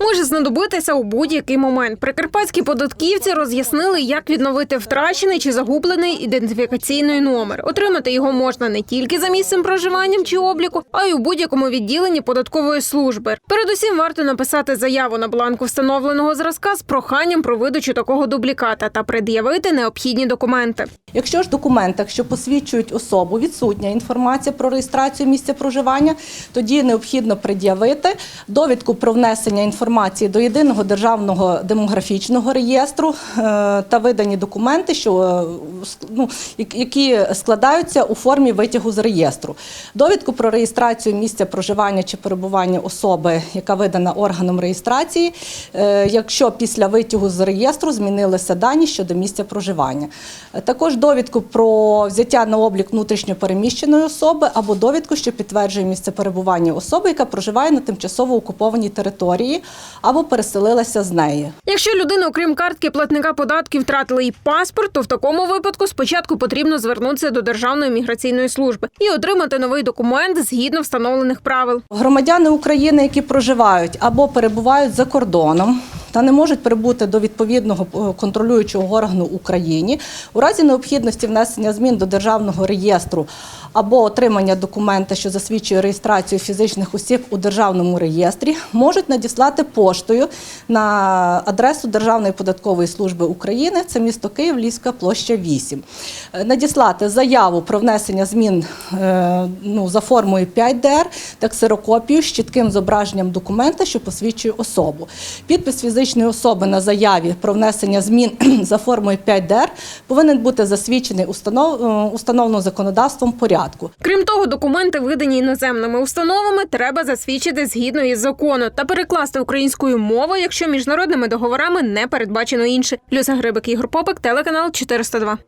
може знадобитися у будь-який момент. Прикарпатські податківці роз'яснили, як відновити втрачений чи загублений ідентифікаційний номер. Отримати його можна не тільки за місцем проживання чи обліку, а й у будь-якому відділенні податкової служби. Передусім варто написати заяву на бланку встановленого зразка з проханням про видачу такого дубліката та пред'явити необхідні документи. Якщо ж в документах, що посвідчують особу, відсутня інформація про реєстрацію місця проживання, тоді необхідно пред'явити довідку про внесення інформації до єдиного державного демографічного реєстру е, та видані документи, що е, ну, які складаються у формі витягу з реєстру. Довідку про реєстрацію місця проживання чи перебування особи, яка видана органом реєстрації, е, якщо після витягу з реєстру змінилися дані щодо місця проживання. Також довідку про взяття на облік внутрішньопереміщеної особи або довідку, що підтверджує місце перебування особи, яка проживає на тимчасово окупованій території або переселилася з неї. Якщо людина, окрім картки платника податків, втратила і паспорт, то в такому випадку спочатку потрібно звернутися до Державної міграційної служби і отримати новий документ згідно встановлених правил. Громадяни України, які проживають або перебувають за кордоном. Та не можуть прибути до відповідного е, контролюючого органу Україні у разі необхідності внесення змін до державного реєстру або отримання документа, що засвідчує реєстрацію фізичних осіб у державному реєстрі, можуть надіслати поштою на адресу Державної податкової служби України. Це місто Київ, Ліська площа 8. Е, Надіслати заяву про внесення змін е, ну, за формою 5ДР та ксерокопію з чітким зображенням документа, що посвідчує особу. Підпис фізичної особи на заяві про внесення змін за формою 5ДР повинен бути засвідчений установ, установлено установленим законодавством порядку. Крім того, документи, видані іноземними установами, треба засвідчити згідно із закону та перекласти українською мовою, якщо міжнародними договорами не передбачено інше. Люся Грибик, Ігор Попик, телеканал 402.